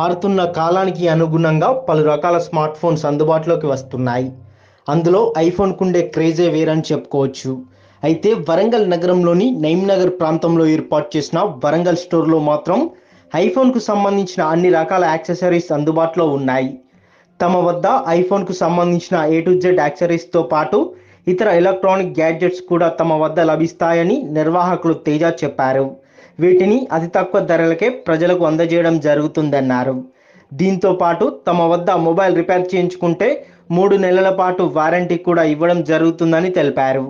మారుతున్న కాలానికి అనుగుణంగా పలు రకాల స్మార్ట్ ఫోన్స్ అందుబాటులోకి వస్తున్నాయి. అందులో ఐఫోన్కు ఉండే క్రేజే వేరని చెప్పుకోవచ్చు. అయితే వరంగల్ నగరంలోని నగర్ ప్రాంతంలో ఏర్పాటు చేసిన వరంగల్ స్టోర్లో మాత్రం ఐఫోన్కు సంబంధించిన అన్ని రకాల యాక్సెసరీస్ అందుబాటులో ఉన్నాయి. తమ వద్ద ఐఫోన్కు సంబంధించిన ఏ టు జెడ్ యాక్సెసరీస్తో పాటు ఇతర ఎలక్ట్రానిక్ గ్యాడ్జెట్స్ కూడా తమ వద్ద లభిస్తాయని నిర్వాహకులు తేజ చెప్పారు. వీటిని అతి తక్కువ ధరలకే ప్రజలకు అందజేయడం జరుగుతుందన్నారు. దీంతో పాటు తమ వద్ద మొబైల్ రిపేర్ చేయించుకుంటే మూడు నెలల పాటు వారంటీ కూడా ఇవ్వడం జరుగుతుందని తెలిపారు.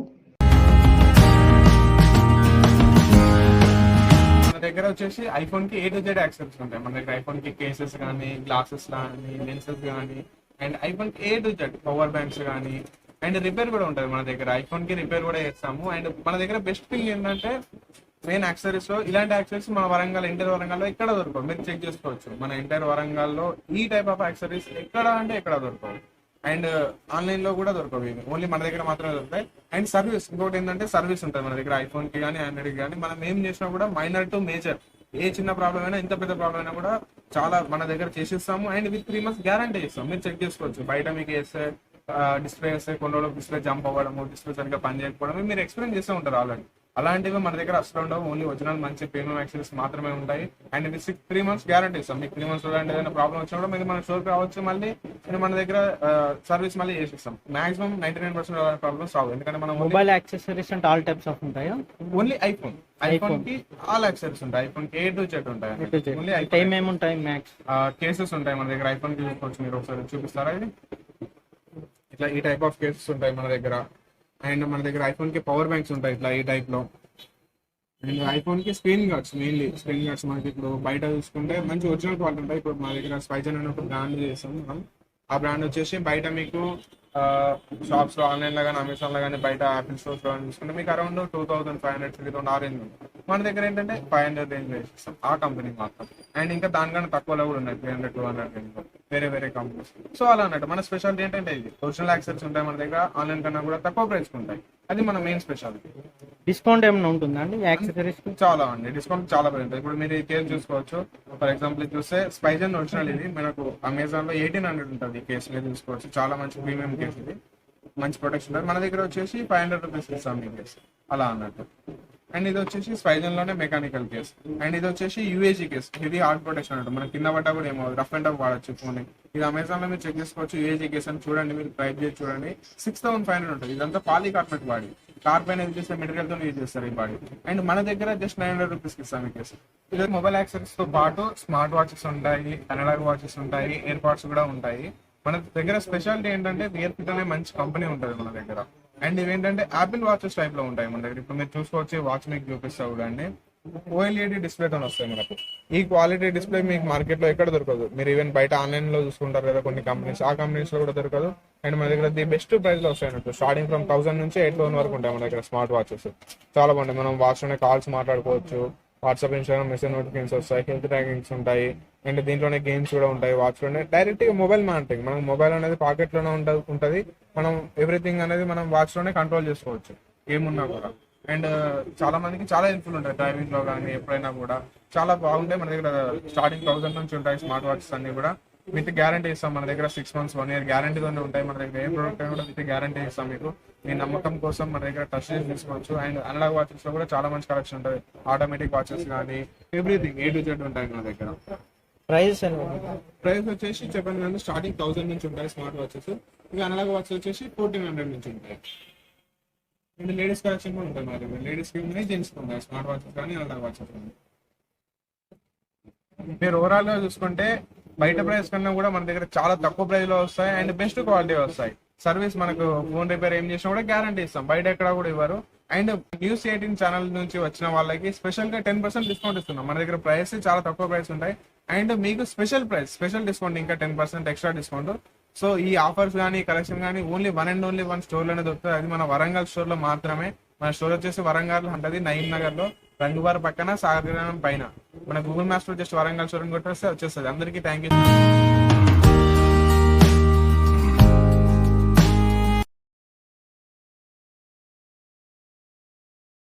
మన దగ్గర వచ్చేసి ఐఫోన్కి ఏ టు జెడ్ యాక్సెప్ట్స్ ఉంటాయి. మన దగ్గర ఐఫోన్కి కేసెస్ కానీ గ్లాసెస్ కానీ లెన్సెస్ కానీ and ఐఫోన్కి A to Z power banks కానీ అండ్ రిపేర్ కూడా ఉంటుంది మన దగ్గర. ఐఫోన్కి రిపేర్ కూడా చేస్తాము. అండ్ మన దగ్గర బెస్ట్ థింగ్ ఏంటంటే మెయిన్ యాక్సరీస్లో ఇలాంటి యాక్సరీస్ మన వరంగల్ ఇంటర్ వరంగల్లో ఎక్కడ దొరకవు? మీరు చెక్ చేసుకోవచ్చు. మన ఎంటైర్ వరంగల్లో ఈ టైప్ ఆఫ్ యాక్సరీస్ ఎక్కడ అంటే ఎక్కడ దొరకవు. అండ్ ఆన్లైన్ uh, లో కూడా దొరకవు ఇవి. ఓన్లీ మన దగ్గర మాత్రమే దొరుకుతాయి. అండ్ సర్వీస్ ఇంకోటి ఏంటంటే సర్వీస్ ఉంటుంది మన దగ్గర ఐఫోన్కి కానీ ఆండ్రాయిడ్కి కానీ మనం ఏం చేసినా కూడా మైనర్ టు మేజర్ ఏ చిన్న ప్రాబ్లం అయినా ఎంత పెద్ద ప్రాబ్లం అయినా కూడా చాలా మన దగ్గర చేసిస్తాము. And with three months guarantee ఇస్తాం. మీరు చెక్ చేసుకోవచ్చు. బయట మీకు వేస్తే డిస్ప్లే వేస్తే కొన్ని రోజులు డిస్ప్లే జంప్ అవ్వడము డిస్ప్లే సరిగ్గా పని చేయకపోవడం మీరు ఎక్స్ప్లెయిన్ చేస్తూ ఉంటారు ఆల్రెడీ అలాంటివి మన దగ్గర అసలు ఉండవు. ఓన్లీ ఒరిజినల్ మంచి ప్రీమియం యాక్సెస్ మాత్రమే ఉంటాయి. అండ్ ఇది సిక్స్ త్రీ మంత్స్ గ్యారంటీ ఇస్తాం మీకు త్రీ మంత్స్ అంటే ఏదైనా ప్రాబ్లం వచ్చినా కూడా మీరు మన స్టోర్కి రావచ్చు మళ్ళీ. మన దగ్గర సర్వీస్ మళ్ళీ చేసిస్తాం. Maximum ninety nine percent problems రావు ఎందుకంటే మనం మొబైల్ యాక్సెసరీస్ అంటే ఆల్ టైప్స్ ఆఫ్ ఉంటాయా? ఓన్లీ ఐఫోన్ ఐఫోన్కి ఆల్ యాక్సెసరీస్ ఉంటాయి. ఐఫోన్కి ఏ టు జెడ్ ఉంటాయి. ఓన్లీ టైం ఏముంటాయి మ్యాక్స్ కేసెస్ ఉంటాయి మన దగ్గర. ఐఫోన్కి చూసుకోవచ్చు మీరు ఒకసారి. చూపిస్తారా ఇది? ఇట్లా ఈ టైప్ ఆఫ్ కేసెస్ ఉంటాయి మన దగ్గర. అండ్ మన దగ్గర ఐఫోన్కి పవర్ బ్యాంక్స్ ఉంటాయి ఇట్లా ఈ టైప్లో. And ఐఫోన్కి screen guards mainly screen guards మనకి ఇప్పుడు బయట చూసుకుంటే మంచి ఒరిజినల్ క్వాలిటీ ఉంటాయి. ఇప్పుడు మా దగ్గర స్పైజన్ అనే ఒక బ్రాండ్ చేస్తాం మనం. ఆ బ్రాండ్ వచ్చేసి బయట మీకు షాప్స్లో ఆన్లైన్లో కానీ అమెజాన్లో కానీ బయట యాపిల్ స్టోర్స్లో కానీ చూసుకుంటే మీకు around two thousand five hundred three thousand ఆ రేంజ్ ఉంది. మన దగ్గర ఏంటంటే ఫైవ్ హండ్రెడ్ రేంజ్ ఇస్తాం ఆ కంపెనీ మాత్రం. అండ్ ఇంకా దానికన్నా తక్కువలో కూడా ఉన్నాయి. Three hundred two hundred range వేరే వేరే కంపెనీస్ సో అలా అన్నట్టు మన స్పెషాలిటీ ఏంటంటే ఇది. ఒరిజినల్ యాక్సెస్ ఉంటాయి మన దగ్గర ఆన్లైన్ కన్నా కూడా తక్కువ ప్రైస్ ఉంటాయి. అది మన మెయిన్ స్పెషాలిటీ డిస్కౌంట్ ఏమైనా ఉంటుందా అండి? యాక్సెసరీస్ చాలా అండి. డిస్కౌంట్ చాలా పెరుగుతుంది ఇప్పుడు మీరు ఈ కేసు చూసుకోవచ్చు. ఫర్ ఎగ్జాంపుల్ చూస్తే స్పైజన్ ఒరిజినల్ ఇది. మనకు అమెజాన్లో ఎయిటీన్ హండ్రెడ్ ఉంటుంది ఈ కేసు మీరు చూసుకోవచ్చు. చాలా మంచి ప్రీమియం కేసు ఇది. మంచి ప్రొటెక్షన్ ఉంటుంది. మన దగ్గర వచ్చేసి ఫైవ్ హండ్రెడ్ రూపీస్ ఇస్తాం కేసు అలా అన్నట్టు. అండ్ ఇది వచ్చేసి స్పైజన్లోనే మెకానికల్ కేస్ అండ్ ఇది వచ్చేసి యూఏజీ కేస్ ఇది హార్డ్ ప్రొటెక్షన్ అంటారు. మన కింద పడ్డా కూడా ఏమో రఫ్ అండ్ టఫ్ వాడచ్చు ఫోన్ ఇది అమెజాన్లో మీరు చెక్ చేసుకోవచ్చు. యూఏజీ కేస్ అని చూడండి. మీరు ట్రై చేసి చూడండి. సిక్స్ థౌసండ్ ఫైవ్ హండ్రెడ్ ఉంటుంది. ఇదంతా పాలీ కార్పెట్ బాడీ కార్పెన్ యూజ్ చేసే మెటీరియల్తో యూజ్ చేస్తారు ఈ బాడీ అండ్ మన దగ్గర జస్ట్ నైన్ హండ్రెడ్ రూపీస్ ఇస్తాం ఈ కేసు ఇది మొబైల్ యాక్సెస్తో పాటు స్మార్ట్ వాచెస్ ఉంటాయి. అనలాగ్ వాచెస్ ఉంటాయి. ఇయర్ పాడ్స్ కూడా ఉంటాయి. మన దగ్గర స్పెషాలిటీ ఏంటంటే వియర్ ఫిట్ అనే మంచి కంపెనీ ఉంటుంది మన దగ్గర. అండ్ ఇవేంటంటే యాపిల్ వాచెస్ టైప్లో ఉంటాయి మన దగ్గర. ఇప్పుడు మీరు చూసుకోవచ్చు వాచ్ మీకు చూపిస్తా చూడండి. ఓఎల్ఈడి డిస్ప్లే తో వస్తాయి మనకు. ఈ క్వాలిటీ డిస్ప్లే మీకు మార్కెట్లో ఎక్కడ దొరకదు. మీరు ఈవెన్ బయట ఆన్లైన్లో చూసుకుంటారు కదా కొన్ని కంపెనీస్ ఆ కంపెనీస్లో కూడా దొరకదు. అండ్ మన దగ్గర ది బెస్ట్ ప్రైస్లో వస్తాయి అన్నట్టు. స్టార్టింగ్ ఫ్రమ్ థౌసండ్ నుంచి ఎయిట్ థౌసండ్ వరకు ఉంటాయి మన దగ్గర స్మార్ట్ వాచెస్ చాలా బాగుంటాయి. మనం వాచ్లోనే కాల్స్ మాట్లాడుకోవచ్చు. వాట్సాప్ ఇన్స్టాగ్రామ్ మెసేజ్ నోటిఫికేషన్స్ వస్తాయి హెల్త్ ట్రాకింగ్స్ ఉంటాయి అండ్ దీంట్లోనే గేమ్స్ కూడా ఉంటాయి వాచ్లోనే డైరెక్ట్గా మొబైల్ మానిటరింగ్ మనం మొబైల్ అనేది పాకెట్లోనే ఉంటుంది. ఉంటది మనం ఎవ్రీథింగ్ అనేది మనం వాచ్లోనే కంట్రోల్ చేసుకోవచ్చు ఏమున్నా కూడా. అండ్ చాలా మందికి చాలా హెల్ప్ఫుల్ ఉంటాయి డ్రైవింగ్లో కానీ ఎప్పుడైనా కూడా. చాలా బాగుంటాయి మన దగ్గర స్టార్టింగ్ థౌసండ్ నుంచి ఉంటాయి స్మార్ట్ వాచెస్ అన్ని కూడా. విత్ గ్యారంటీ ఇస్తాం మన దగ్గర సిక్స్ మంత్స్ వన్ ఇయర్ గ్యారంటీతోనే ఉంటాయి. మన దగ్గర ఏ ప్రోడక్ట్ కూడా విత్ గ్యారంటీ ఇస్తాం మీకు. మీ నమ్మకం కోసం మన దగ్గర టచ్ చేసి తీసుకోవచ్చు. అండ్ అనలాగ్ వాచెస్లో కూడా చాలా మంచి కలెక్షన్ ఉంటుంది ఆటోమేటిక్ వాచెస్ కానీ ఎవ్రీథింగ్ ఏ టు జెడ్ ఉంటాయి మన దగ్గర. ప్రైస్ ప్రైస్ వచ్చేసి చెప్పాను కానీ స్టార్టింగ్ థౌసండ్ నుంచి ఉంటాయి స్మార్ట్ వాచెస్ ఇక అనలాగ్ వాచెస్ వచ్చేసి ఫోర్టీన్ హండ్రెడ్ నుంచి ఉంటాయి. అండ్ లేడీస్ కలెక్షన్ కూడా ఉంటుంది మన దగ్గర. లేడీస్కి ఉన్నాయి జెంట్స్ ఉంటాయి స్మార్ట్ వాచెస్ కానీ అనలాగ్ వాచెస్ కానీ. మీరు ఓవరాల్గా చూసుకుంటే బయట ప్రైస్ కన్నా కూడా మన దగ్గర చాలా తక్కువ ప్రైస్లో వస్తాయి అండ్ బెస్ట్ క్వాలిటీ వస్తాయి. సర్వీస్ మనకు ఫోన్ రిపేర్ ఏం చేసినా కూడా గ్యారంటీ ఇస్తాం. బయట ఎక్కడ కూడా ఇవ్వరు. అండ్ న్యూస్ ఎయిటీన్ ఛానల్ నుంచి వచ్చిన వాళ్ళకి స్పెషల్గా టెన్ పర్సెంట్ డిస్కౌంట్ ఇస్తున్నాం. మన దగ్గర ప్రైస్ చాలా తక్కువ ప్రైస్ ఉంటాయి. అండ్ మీకు స్పెషల్ ప్రైస్ స్పెషల్ డిస్కౌంట్ ఇంకా ten percent extra discount so ఈ ఆఫర్స్ కానీ కలెక్షన్ కానీ only one and only one స్టోర్లోనే దొరుకుతుంది అది మన వరంగల్ స్టోర్లో మాత్రమే. మన స్టోర్ వచ్చేసి వరంగల్ ఉంటుంది నయీం నగర్లో రంగుబార్ పక్కన సాగర్ పైన. మన గూగుల్ మ్యాప్స్లో జస్ట్ వరంగల్ స్టోర్ కొట్టేస్తే వచ్చేస్తుంది. అందరికీ థ్యాంక్ యూ